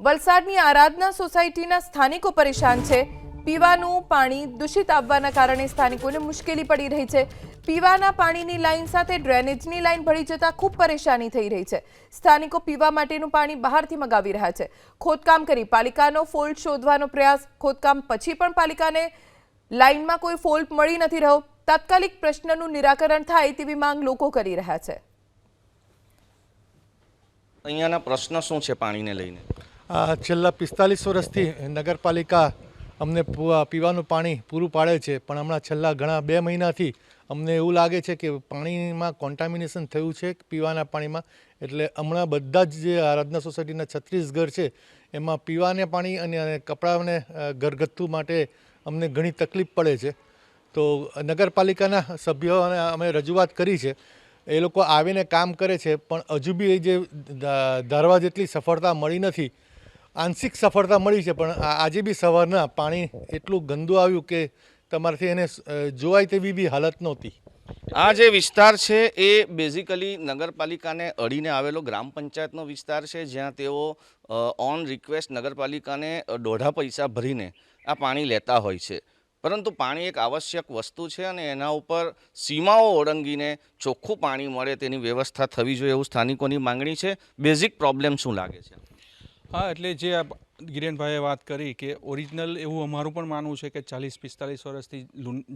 વલસાડની આરાધના સોસાયટીના સ્થાનિકો પરેશાન છે. પીવાનું પાણી દૂષિત આવવાના કારણે સ્થાનિકોને મુશ્કેલી પડી રહી છે. પીવાના પાણીની લાઈન સાથે ડ્રેનેજની લાઈન ભળી જતા ખૂબ પરેશાની થઈ રહી છે. સ્થાનિકો પીવા માટેનું પાણી બહારથી મગાવી રહ્યા છે. ખોદકામ કરી પાલિકાનો ફોલ્ટ શોધવાનો પ્રયાસ, ખોદકામ પછી પણ પાલિકાને લાઇનમાં કોઈ ફોલ્ટ મળી નથી રહ્યો. તાત્કાલિક પ્રશ્નનું નિરાકરણ થાય તેવી માંગ લોકો કરી રહ્યા છે. અહીંયાના પ્રશ્ન શું છે પાણીને લઈને? છેલ્લા પિસ્તાલીસ વર્ષથી નગરપાલિકા અમને પીવાનું પાણી પૂરું પાડે છે, પણ હમણાં છેલ્લા ઘણા બે મહિનાથી અમને એવું લાગે છે કે પાણીમાં કોન્ટામિનેશન થયું છે પીવાના પાણીમાં. એટલે હમણાં બધા જ જે આરાધના સોસાયટીના છત્રીસ ઘર છે, એમાં પીવાને પાણી અને અને કપડાને ઘરગથ્થુ માટે અમને ઘણી તકલીફ પડે છે. તો નગરપાલિકાના સભ્યોને અમે રજૂઆત કરી છે. એ લોકો આવીને કામ કરે છે, પણ હજુ બી એ જે ધારવા જેટલી સફળતા મળી નથી. આંશિક સફળતા મળી છે, પણ આજે બી સવારના પાણી એટલું ગંદુ આવ્યું કે તમારાથી એને જોવાય તેવી બી હાલત નહોતી. આ જે વિસ્તાર છે, એ બેઝિકલી નગરપાલિકાને અડીને આવેલો ગ્રામ પંચાયતનો વિસ્તાર છે, જ્યાં તેઓ ઓન રિક્વેસ્ટ નગરપાલિકાને દોઢા પૈસા ભરીને આ પાણી લેતા હોય છે. પરંતુ પાણી એક આવશ્યક વસ્તુ છે અને એના ઉપર સીમાઓ ઓળંગીને ચોખ્ખું પાણી મળે તેની વ્યવસ્થા થવી જોઈએ એવું સ્થાનિકોની માંગણી છે. બેઝિક પ્રોબ્લેમ શું લાગે છે? હા, એટલે જે ગિરેનભાઈએ વાત કરી કે ઓરિજિનલ એવું અમારું પણ માનવું છે કે ચાલીસ, પિસ્તાલીસ વર્ષથી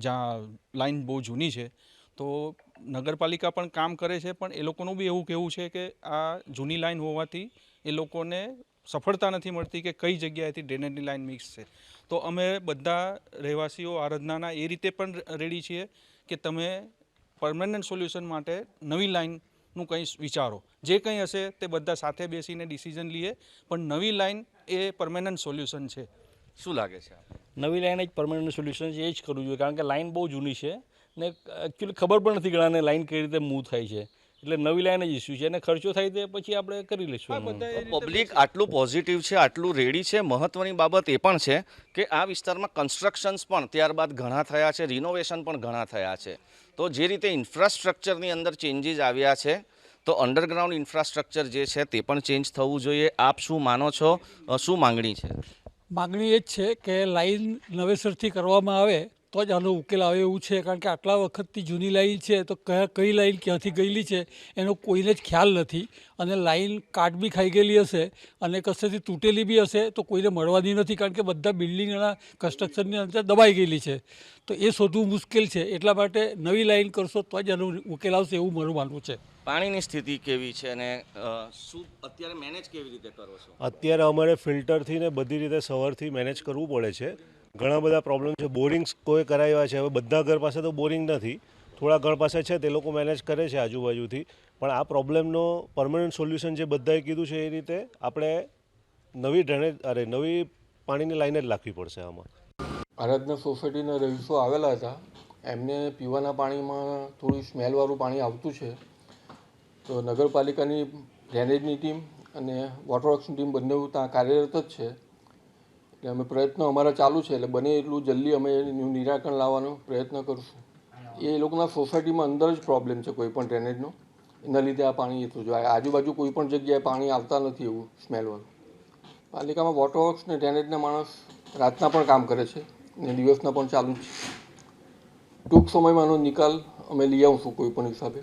જ્યાં લાઈન બહુ જૂની છે, તો નગરપાલિકા પણ કામ કરે છે, પણ એ લોકોનું બી એવું કહેવું છે કે આ જૂની લાઈન હોવાથી એ લોકોને સફળતા નથી મળતી કે કઈ જગ્યાએથી ડ્રેનેજની લાઈન મિક્સ છે. તો અમે બધા રહેવાસીઓ આરાધનાના એ રીતે પણ રેડી છીએ કે તમે પરમનન્ટ સોલ્યુશન માટે નવી લાઈનનું કંઈ વિચારો. જે કંઈ હશે તે બધા સાથે બેસીને ડિસિઝન લઈએ પણ નવી લાઈન એ પરમેનન્ટ સોલ્યુશન છે. શું લાગે છે નવી લાઈન જ પરમેનન્ટ સોલ્યુશન છે એ જ કરવું જોઈએ. કારણ કે લાઇન બહુ જૂની છે ને એકચ્યુઅલી ખબર પણ નથી ઘણાને લાઇન કઈ રીતે મૂવ થાય છે. એટલે નવી લાઈન જ ઇસ્યુ છે. અને ખર્ચો થાય તે પછી આપણે કરી લઈશું પબ્લિક આટલું પોઝિટિવ છે આટલું રેડી છે. મહત્વની બાબત એ પણ છે કે આ વિસ્તારમાં કન્સ્ટ્રક્શન્સ પણ ત્યારબાદ ઘણા થયા છે રિનોવેશન પણ ઘણા થયા છે. તો જે રીતે ઇન્ફ્રાસ્ટ્રક્ચરની અંદર ચેન્જીસ આવ્યા છે તો અંડરગ્રાઉન્ડ ઇન્ફ્રાસ્ટ્રક્ચર જે છે તે પણ ચેન્જ થવું જોઈએ. આપ શું માનો છો? શું માંગણી છે? માંગણી એ જ છે કે લાઈન નવેસરથી કરવામાં આવે તો જ આનો ઉકેલ આવે એવું છે. કારણ કે આટલા વખતથી જૂની લાઈન છે તો કયા કઈ લાઈન ક્યાંથી ગયેલી છે એનો કોઈને જ ખ્યાલ નથી. અને લાઈન કાટ બી ખાઈ ગયેલી હશે અને કશેથી તૂટેલી બી હશે તો કોઈને મળવાની નથી. કારણ કે બધા બિલ્ડિંગના કન્સ્ટ્રક્શનની અંદર દબાઈ ગયેલી છે. તો એ શોધવું મુશ્કેલ છે. એટલા માટે નવી લાઈન કરશો તો જ આનો ઉકેલ આવશે એવું મારું માનવું છે. પાણીની સ્થિતિ કેવી છે અને શું અત્યારે મેનેજ કેવી રીતે કરો છો? અત્યારે અમારે ફિલ્ટરથી ને બધી રીતે સવારથી મેનેજ કરવું પડે છે. ઘણા બધા પ્રોબ્લેમ છે. બોરિંગ્સ કોઈ કરાવ્યા છે. હવે બધા ઘર પાસે તો બોરિંગ નથી. થોડા ઘર પાસે છે તે લોકો મેનેજ કરે છે આજુબાજુથી. પણ આ પ્રોબ્લેમનો પરમનન્ટ સોલ્યુશન જે બધાએ કીધું છે એ રીતે આપણે નવી ડ્રેનેજ અરે નવી પાણીની લાઈન જ લાખવી પડશે આમાં. આરાધના સોસાયટીના રહીશો આવેલા હતા. એમને પીવાના પાણીમાં થોડું સ્મેલવાળું પાણી આવતું છે. તો નગરપાલિકાની ડ્રેનેજની ટીમ અને વોટર વર્ક્સની ટીમ બંને ત્યાં કાર્યરત જ છે. એટલે અમે પ્રયત્ન અમારા ચાલુ છે, એટલે બને એટલું જલ્દી અમે એનું નિરાકરણ લાવવાનો પ્રયત્ન કરશું. એ લોકોના સોસાયટીમાં અંદર જ પ્રોબ્લેમ છે કોઈ પણ ડ્રેનેજનો એના લીધે આ પાણી એટલું જો. આજુબાજુ કોઈ પણ જગ્યાએ પાણી આવતા નથી એવું સ્મેલવાળું પાલિકામાં વોટર વર્ક્સ ને ડ્રેનેજના માણસ રાતના પણ કામ કરે છે ને દિવસના પણ ચાલુ છે. ટૂંક સમયમાં એનો નિકાલ અમે લઈ આવશું કોઈ પણ હિસાબે.